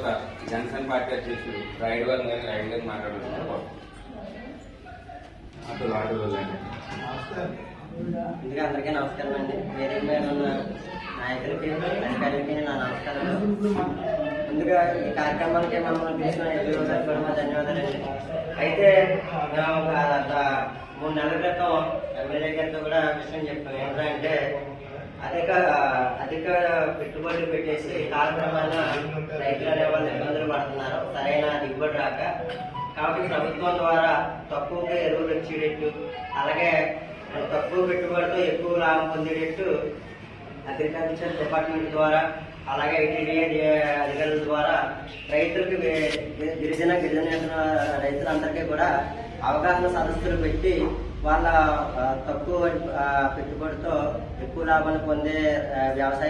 తర్వాత జనసేన పార్టీ అధ్యక్షుడు రైడ్ గారి రైడ్ గారిని మాట్లాడుతున్నారు అటు ముందుగా అందరికీ నమస్కారం అండి. వేరే మీద ఉన్న నాయకులకి అధికారులకి నా నమస్కారాలు ముందుగా ఈ కార్యక్రమానికి మమ్మల్ని పిలిచిన ఎదురు ధన్యవాదాలండి అయితే ఒక మూడు నెలల క్రితం ఎమ్మెల్యే గారితో కూడా విషయం చెప్పాం ఏంటంటే అధిక అధిక పెట్టుబడులు పెట్టేసి కాలక్రమాన రైతులు అనే వాళ్ళు ఇబ్బందులు పడుతున్నారు. సరైన దిగుబడి రాక కాబట్టి ప్రభుత్వం ద్వారా తక్కువగా ఎరువులు వచ్చేటట్టు అలాగే తక్కువ పెట్టుబడితో ఎక్కువ లాభం పొందేటట్టు అగ్రికల్చర్ డిపార్ట్మెంట్ ద్వారా అలాగే ఐటీడీఏ అధికారుల ద్వారా రైతులకు గిరిజన గిరిజన రైతులందరికీ కూడా అవగాహన సదస్సులు పెట్టి వాళ్ళ తక్కువ పెట్టుబడితో ఎక్కువ లాభాలు పొందే వ్యవసాయ